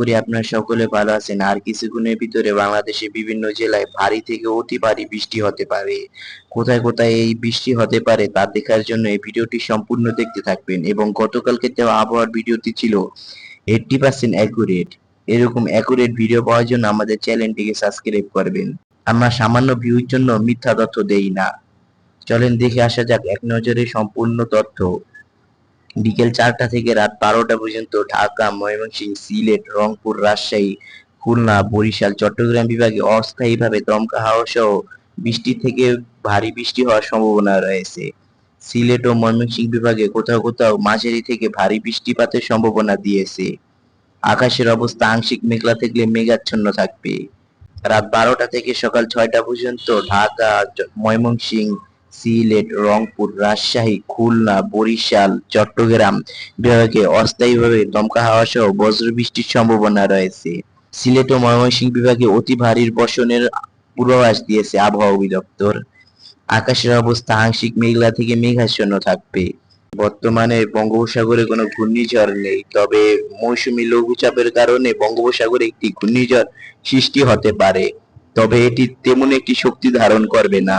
করি আপনারা সকলে ভালো আছেন। আর কিছুক্ষণের ভিতরে বাংলাদেশের বিভিন্ন জেলায় ভারী থেকে অতি ভারী বৃষ্টি হতে পারে। কোথায় কোথায় এই বৃষ্টি হতে পারে তা দেখার জন্য এই ভিডিওটি সম্পূর্ণ দেখতে থাকবেন এবং গতকালকে দেওয়া আবহাওয়ার ভিডিওটি ছিল এইটটি পার্সেন্ট অ্যাকুরেট এরকম অ্যাকুরেট ভিডিও পাওয়ার জন্য আমাদের চ্যানেলটিকে সাবস্ক্রাইব করবেন। আমরা সামান্য ভিউর জন্য মিথ্যা তথ্য দেই না। চলেন দেখে আসা যাক এক নজরে সম্পূর্ণ তথ্য। বিকেল চারটা থেকে রাত বারোটা পর্যন্ত ঢাকা, ময়মনসিংহ, সিলেট, রংপুর, রাজশাহী, খুলনা, বরিশাল, চট্টগ্রাম বিভাগে অস্থায়ীভাবে দমকা হাওয়া সহ বৃষ্টি থেকে ভারী বৃষ্টি হওয়ার সম্ভাবনা রয়েছে। সিলেট ও ময়মনসিংহ বিভাগে কোথাও কোথাও মাঝারি থেকে ভারী বৃষ্টিপাতের সম্ভাবনা দিয়েছে। আকাশের অবস্থা আংশিক মেঘলা থাকলে মেঘাচ্ছন্ন থাকবে। রাত বারোটা থেকে সকাল ছয়টা পর্যন্ত ঢাকা ময়মনসিংহ সিলেট, রংপুর, রাজশাহী, খুলনা, বরিশাল, চট্টগ্রাম বিভাগে অস্থায়ীভাবে দমকা হাওয়া সহ বজ্র বৃষ্টির সম্ভাবনা রয়েছে। সিলেট ও ময়মনসিংহ বিভাগে অতি ভারী বর্ষণের পূর্বাভাস দিয়েছে আবহাওয়া অধিদপ্তর। আকাশের অবস্থা আংশিক মেঘলা থেকে মেঘাচ্ছন্ন থাকবে। বর্তমানে বঙ্গোপসাগরে কোনো ঘূর্ণিঝড় নেই, তবে মৌসুমী লঘুচাপের কারণে বঙ্গোপসাগরে একটি ঘূর্ণিঝড় সৃষ্টি হতে পারে, তবে এটি তেমন একটি শক্তি ধারণ করবে না।